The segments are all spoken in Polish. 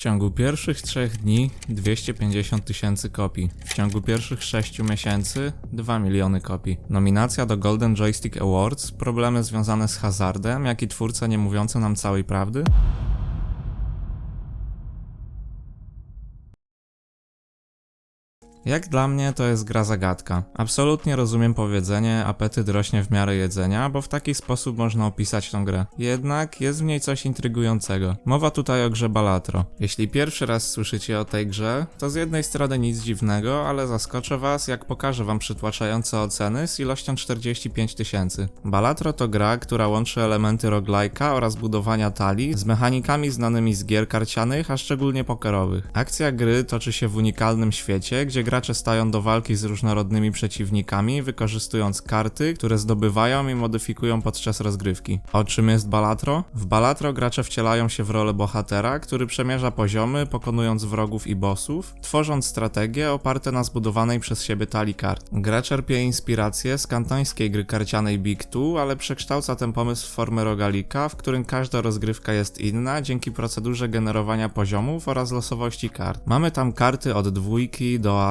ciągu pierwszych trzech dni 250 tysięcy kopii. W ciągu pierwszych 6 miesięcy 2 miliony kopii. Nominacja do Golden Joystick Awards, problemy związane z hazardem, jak i twórca nie mówiący nam całej prawdy? Jak dla mnie to jest gra zagadka. Absolutnie rozumiem powiedzenie apetyt rośnie w miarę jedzenia, bo w taki sposób można opisać tą grę. Jednak jest w niej coś intrygującego. Mowa tutaj o grze Balatro. Jeśli pierwszy raz słyszycie o tej grze, to z jednej strony nic dziwnego, ale zaskoczę was, jak pokażę wam przytłaczające oceny z ilością 45 tysięcy. Balatro to gra, która łączy elementy roguelike'a oraz budowania talii z mechanikami znanymi z gier karcianych, a szczególnie pokerowych. Akcja gry toczy się w unikalnym świecie, gdzie gracze stają do walki z różnorodnymi przeciwnikami, wykorzystując karty, które zdobywają i modyfikują podczas rozgrywki. O czym jest Balatro? W Balatro gracze wcielają się w rolę bohatera, który przemierza poziomy, pokonując wrogów i bossów, tworząc strategie oparte na zbudowanej przez siebie talii kart. Gra czerpie inspirację z kantońskiej gry karcianej Big Two, ale przekształca ten pomysł w formę rogalika, w którym każda rozgrywka jest inna dzięki procedurze generowania poziomów oraz losowości kart. Mamy tam karty od dwójki do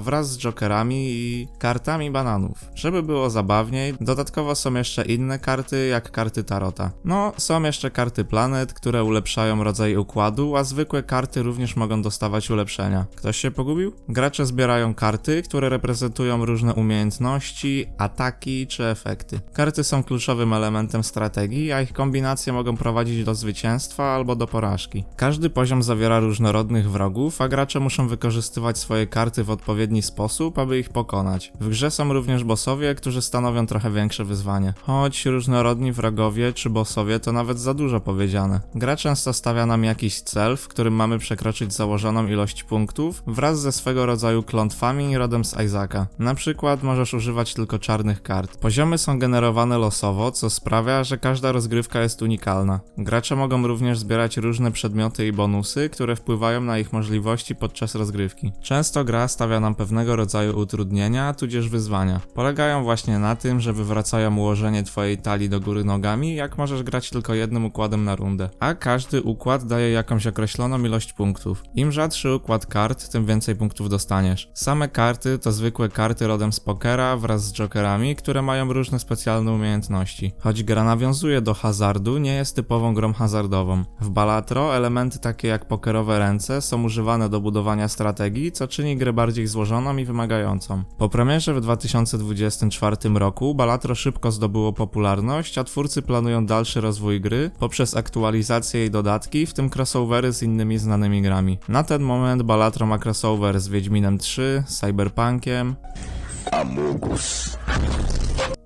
wraz z jokerami i kartami bananów. Żeby było zabawniej, dodatkowo są jeszcze inne karty, jak karty tarota. No, są jeszcze karty planet, które ulepszają rodzaj układu, a zwykłe karty również mogą dostawać ulepszenia. Ktoś się pogubił? Gracze zbierają karty, które reprezentują różne umiejętności, ataki czy efekty. Karty są kluczowym elementem strategii, a ich kombinacje mogą prowadzić do zwycięstwa albo do porażki. Każdy poziom zawiera różnorodnych wrogów, a gracze muszą wykorzystywać swoje karty w odpowiedni sposób, aby ich pokonać. W grze są również bossowie, którzy stanowią trochę większe wyzwanie. Choć różnorodni wrogowie czy bossowie to nawet za dużo powiedziane. Gra często stawia nam jakiś cel, w którym mamy przekroczyć założoną ilość punktów wraz ze swego rodzaju klątwami rodem z Isaaca. Na przykład możesz używać tylko czarnych kart. Poziomy są generowane losowo, co sprawia, że każda rozgrywka jest unikalna. Gracze mogą również zbierać różne przedmioty i bonusy, które wpływają na ich możliwości podczas rozgrywki. Często gra stawia nam pewnego rodzaju utrudnienia, tudzież wyzwania. Polegają właśnie na tym, że wywracają ułożenie twojej talii do góry nogami, jak możesz grać tylko jednym układem na rundę. A każdy układ daje jakąś określoną ilość punktów. Im rzadszy układ kart, tym więcej punktów dostaniesz. Same karty to zwykłe karty rodem z pokera wraz z jokerami, które mają różne specjalne umiejętności. Choć gra nawiązuje do hazardu, nie jest typową grą hazardową. W Balatro elementy takie jak pokerowe ręce są używane do budowania strategii, co czyni grę bardziej złożoną i wymagającą. Po premierze w 2024 roku Balatro szybko zdobyło popularność, a twórcy planują dalszy rozwój gry poprzez aktualizacje i dodatki, w tym crossovery z innymi znanymi grami. Na ten moment Balatro ma crossover z Wiedźminem 3, Cyberpunkiem, Amogus.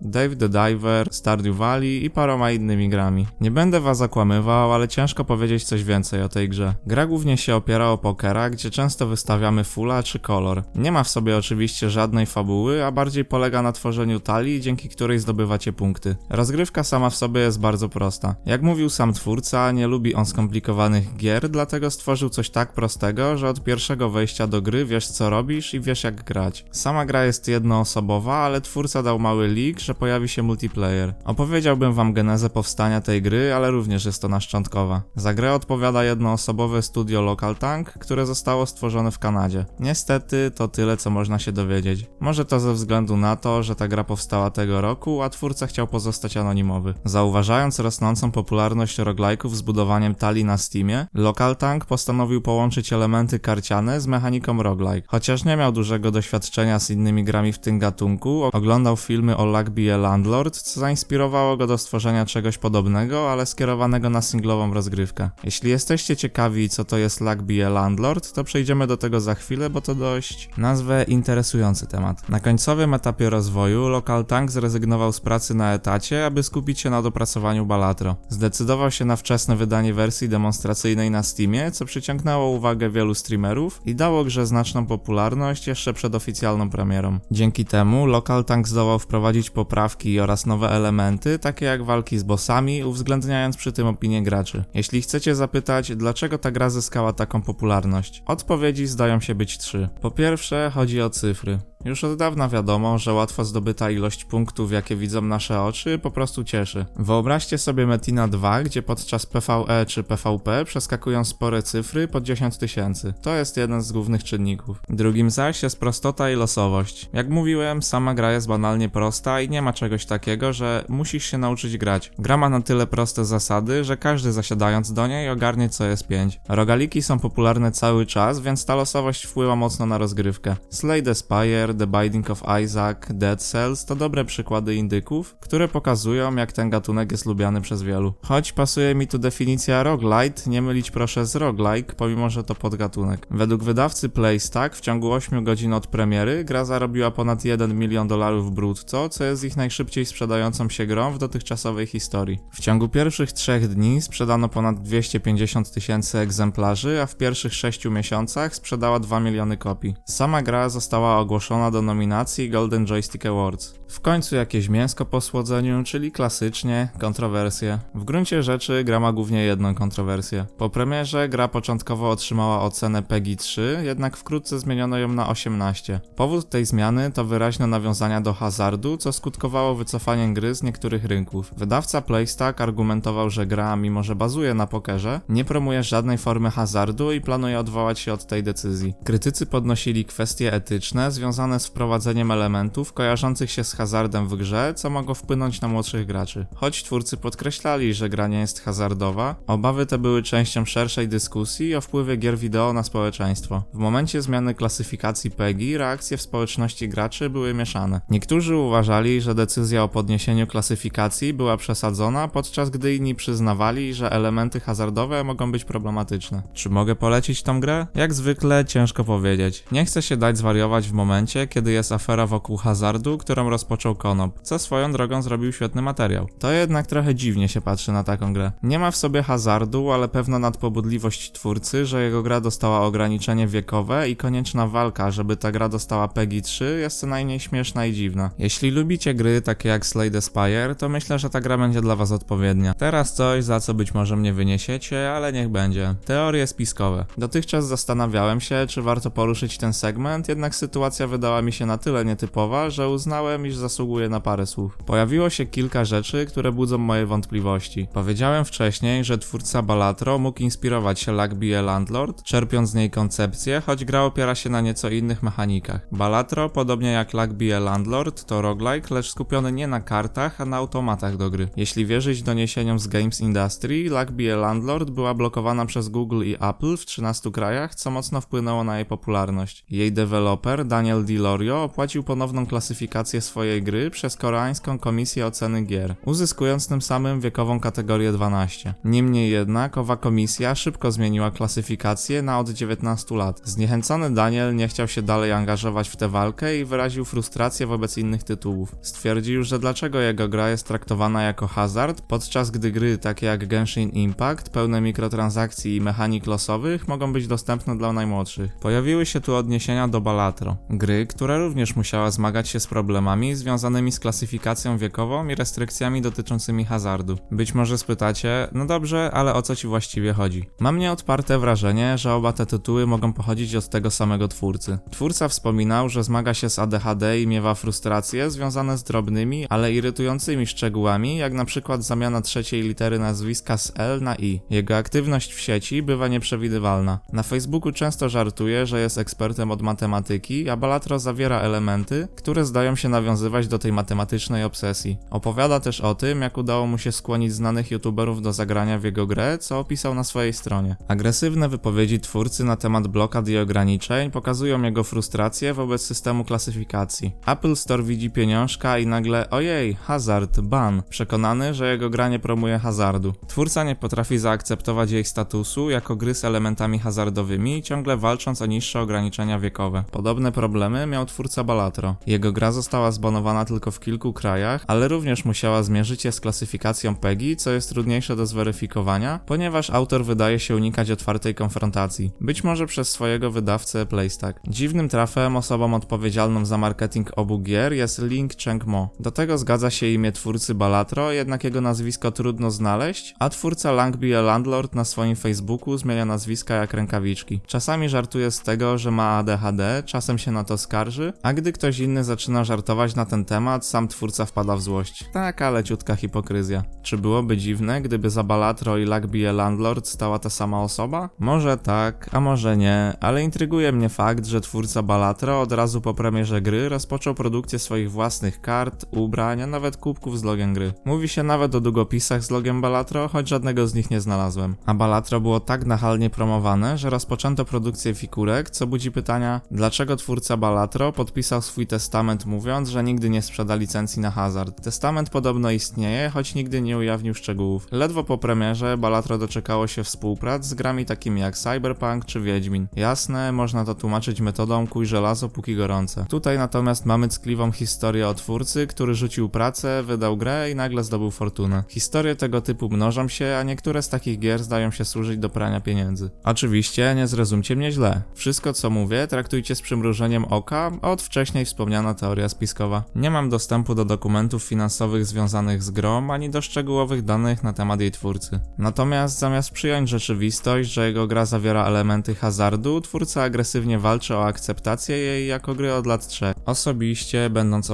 Dave the Diver, Stardew Valley i paroma innymi grami. Nie będę was zakłamywał, ale ciężko powiedzieć coś więcej o tej grze. Gra głównie się opiera o pokera, gdzie często wystawiamy fulla czy kolor. Nie ma w sobie oczywiście żadnej fabuły, a bardziej polega na tworzeniu talii, dzięki której zdobywacie punkty. Rozgrywka sama w sobie jest bardzo prosta. Jak mówił sam twórca, nie lubi on skomplikowanych gier, dlatego stworzył coś tak prostego, że od pierwszego wejścia do gry wiesz co robisz i wiesz jak grać. Sama gra jest jednoosobowa, ale twórca dał mały leak, że pojawi się multiplayer. Opowiedziałbym wam genezę powstania tej gry, ale również jest ona szczątkowa. Za grę odpowiada jednoosobowe studio Local Tank, które zostało stworzone w Kanadzie. Niestety to tyle, co można się dowiedzieć. Może to ze względu na to, że ta gra powstała tego roku, a twórca chciał pozostać anonimowy. Zauważając rosnącą popularność roguelike'ów z budowaniem talii na Steamie, Local Tank postanowił połączyć elementy karciane z mechaniką roguelike. Chociaż nie miał dużego doświadczenia z innymi grami w tym gatunku, oglądał filmy o Luck A Landlord, co zainspirowało go do stworzenia czegoś podobnego, ale skierowanego na singlową rozgrywkę. Jeśli jesteście ciekawi, co to jest Be a Landlord, to przejdziemy do tego za chwilę, bo to dość nazwę interesujący temat. Na końcowym etapie rozwoju Local Tank zrezygnował z pracy na etacie, aby skupić się na dopracowaniu Balatro. Zdecydował się na wczesne wydanie wersji demonstracyjnej na Steamie, co przyciągnęło uwagę wielu streamerów i dało grze znaczną popularność jeszcze przed oficjalną premierą. Dzięki temu Local Tank zdołał wprowadzić poprawę poprawki oraz nowe elementy, takie jak walki z bossami, uwzględniając przy tym opinię graczy. Jeśli chcecie zapytać, dlaczego ta gra zyskała taką popularność, odpowiedzi zdają się być trzy. Po pierwsze, chodzi o cyfry. Już od dawna wiadomo, że łatwo zdobyta ilość punktów, jakie widzą nasze oczy, po prostu cieszy. Wyobraźcie sobie Metina 2, gdzie podczas PvE czy PvP przeskakują spore cyfry po 10 tysięcy. To jest jeden z głównych czynników. Drugim zaś jest prostota i losowość. Jak mówiłem, sama gra jest banalnie prosta i nie ma czegoś takiego, że musisz się nauczyć grać. Gra ma na tyle proste zasady, że każdy zasiadając do niej ogarnie co jest 5. Rogaliki są popularne cały czas, więc ta losowość wpływa mocno na rozgrywkę. Slay the Spire, The Binding of Isaac, Dead Cells to dobre przykłady indyków, które pokazują jak ten gatunek jest lubiany przez wielu. Choć pasuje mi tu definicja roguelite, nie mylić proszę z roguelike, pomimo że to podgatunek. Według wydawcy Playstack w ciągu 8 godzin od premiery gra zarobiła ponad 1 milion dolarów brutto, co jest ich najszybciej sprzedającą się grą w dotychczasowej historii. W ciągu pierwszych trzech dni sprzedano ponad 250 tysięcy egzemplarzy, a w pierwszych 6 miesiącach sprzedała 2 miliony kopii. Sama gra została ogłoszona do nominacji Golden Joystick Awards. W końcu jakieś mięsko po słodzeniu, czyli klasycznie kontrowersje. W gruncie rzeczy gra ma głównie jedną kontrowersję. Po premierze gra początkowo otrzymała ocenę PEGI 3, jednak wkrótce zmieniono ją na 18. Powód tej zmiany to wyraźne nawiązania do hazardu, co skutkowało wycofaniem gry z niektórych rynków. Wydawca Playstack argumentował, że gra, mimo że bazuje na pokerze, nie promuje żadnej formy hazardu i planuje odwołać się od tej decyzji. Krytycy podnosili kwestie etyczne związane z wprowadzeniem elementów kojarzących się z hazardem w grze, co mogło wpłynąć na młodszych graczy. Choć twórcy podkreślali, że gra nie jest hazardowa, obawy te były częścią szerszej dyskusji o wpływie gier wideo na społeczeństwo. W momencie zmiany klasyfikacji PEGI reakcje w społeczności graczy były mieszane. Niektórzy uważali, że decyzja o podniesieniu klasyfikacji była przesadzona, podczas gdy inni przyznawali, że elementy hazardowe mogą być problematyczne. Czy mogę polecić tą grę? Jak zwykle ciężko powiedzieć. Nie chcę się dać zwariować w momencie, kiedy jest afera wokół hazardu, którą rozpoczął Konop, co swoją drogą zrobił świetny materiał. To jednak trochę dziwnie się patrzy na taką grę. Nie ma w sobie hazardu, ale pewna nadpobudliwość twórcy, że jego gra dostała ograniczenie wiekowe i konieczna walka, żeby ta gra dostała PEGI 3 jest co najmniej śmieszna i dziwna. Jeśli lubicie gry takie jak Slay the Spire, to myślę, że ta gra będzie dla was odpowiednia. Teraz coś, za co być może mnie wyniesiecie, ale niech będzie. Teorie spiskowe. Dotychczas zastanawiałem się, czy warto poruszyć ten segment, jednak sytuacja wydała mi się na tyle nietypowa, że uznałem, iż zasługuje na parę słów. Pojawiło się kilka rzeczy, które budzą moje wątpliwości. Powiedziałem wcześniej, że twórca Balatro mógł inspirować się a Landlord, czerpiąc z niej koncepcję, choć gra opiera się na nieco innych mechanikach. Balatro, podobnie jak a Landlord, to roguelike, lecz skupiony nie na kartach, a na automatach do gry. Jeśli wierzyć doniesieniom z Games Industry, Luck a Landlord była blokowana przez Google i Apple w 13 krajach, co mocno wpłynęło na jej popularność. Jej deweloper, Daniel DiLorio, opłacił ponowną klasyfikację swojej gry przez koreańską komisję oceny gier, uzyskując tym samym wiekową kategorię 12. Niemniej jednak owa komisja szybko zmieniła klasyfikację na od 19 lat. Zniechęcony Daniel nie chciał się dalej angażować w tę walkę i wyraził frustrację wobec innych tytułów. Stwierdził, że dlaczego jego gra jest traktowana jako hazard, podczas gdy gry takie jak Genshin Impact, pełne mikrotransakcji i mechanik losowych mogą być dostępne dla najmłodszych. Pojawiły się tu odniesienia do Balatro, gry, która również musiała zmagać się z problemami związanymi z klasyfikacją wiekową i restrykcjami dotyczącymi hazardu. Być może spytacie, no dobrze, ale o co ci właściwie chodzi? Mam nieodparte wrażenie, że oba te tytuły mogą pochodzić od tego samego twórcy. Twórca wspominał, że zmaga się z ADHD i miewa frustracje związane z drobnymi, ale irytującymi szczegółami, jak na przykład zamiana trzeciej litery nazwiska z L na I. Jego aktywność w sieci bywa nieprzewidywalna. Na Facebooku często żartuje, że jest ekspertem od matematyki, a Balatro zawiera elementy, które zdają się nawiązywać do tej matematycznej obsesji. Opowiada też o tym, jak udało mu się skłonić znanych youtuberów do zagrania w jego grę, co opisał na swojej stronie. Agresywne wypowiedzi twórcy na temat blokad i ograniczeń pokazują jego frustrację wobec systemu klasyfikacji. Apple Store widzi pieniążka i nagle ojej, hazard, ban, przekonany, że jego gra nie promuje hazardu. Twórca nie potrafi zaakceptować jej statusu jako gry z elementami hazardowymi, ciągle walcząc o niższe ograniczenia wiekowe. Podobne problemy miał twórca Balatro. Jego gra została zbanowana tylko w kilku krajach, ale również musiała zmierzyć się z klasyfikacją PEGI, co jest trudniejsze do zweryfikowania, ponieważ autor wydaje się unikać otwartej konfrontacji. Być może przez swojego wydawcę Playstack. Dziwnym trafem osobą odpowiedzialną za marketing obu gier jest Link Cheng Mo. Do tego zgadza się imię twórcy Balatro, jednak jego nazwisko trudno znaleźć, a twórca Langby Landlord na swoim Facebooku zmienia nazwiska jak rękawiczki. Czasami żartuje z tego, że ma ADHD, czasem się na to skarży, a gdy ktoś inny zaczyna żartować na ten temat, sam twórca wpada w złość. Taka leciutka hipokryzja. Czy byłoby dziwne, gdyby za Balatro i Langby Landlord stała ta sama osoba? Może tak, a może nie, ale intryguje mnie fakt, że twórca Balatro od razu po premierze gry rozpoczął produkcję swoich własnych kart, ubrań, a nawet kubków z logiem gry. Mówi się nawet o długopisach z logiem Balatro, choć żadnego z nich nie znalazłem. A Balatro było tak nachalnie promowane, że rozpoczęto produkcję figurek, co budzi pytania, dlaczego twórca Balatro podpisał swój testament mówiąc, że nigdy nie sprzeda licencji na hazard. Testament podobno istnieje, choć nigdy nie ujawnił szczegółów. Ledwo po premierze Balatro doczekało się współprac z grami takimi jak Cyberpunk czy Wiedźmin. Jasne, można to tłumaczyć metodą kuj żelazo póki gorące. Tutaj natomiast mamy ckliwą historię o twórcy, który rzucił pracę, wydał grę i nagle zdobył fortunę. Historie tego typu mnożą się, a niektóre z takich gier zdają się służyć do prania pieniędzy. Oczywiście, nie zrozumcie mnie źle. Wszystko co mówię traktujcie z przymrużeniem oka, od wcześniej wspomniana teoria spiskowa. Nie mam dostępu do dokumentów finansowych związanych z grą, ani do szczegółowych danych na temat jej twórcy. Natomiast zamiast przyjąć rzeczywistość, że jego gra zawiera elementy hazardu, twórca agresywnie walczy o akceptację jej jako gry od lat 3. Osobiście, będąc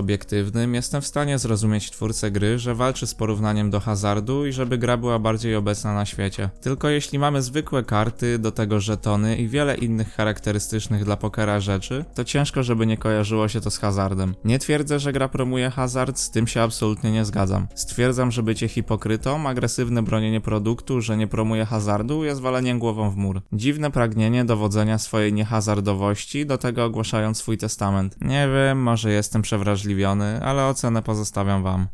obiektywnym, jestem w stanie zrozumieć twórcę gry, że walczy z porównaniem do hazardu i żeby gra była bardziej obecna na świecie. Tylko jeśli mamy zwykłe karty, do tego żetony i wiele innych charakterystycznych dla pokera rzeczy, to ciężko, żeby nie kojarzyło się to z hazardem. Nie twierdzę, że gra promuje hazard, z tym się absolutnie nie zgadzam. Stwierdzam, że bycie hipokrytą, agresywne bronienie produktu, że nie promuje hazardu jest waleniem głową w mur. Dziwne pragnienie dowodzenia swojej niehazardowości, do tego ogłaszając swój testament. Nie wiem, może jestem przewrażliwiony, ale ocenę pozostawiam wam.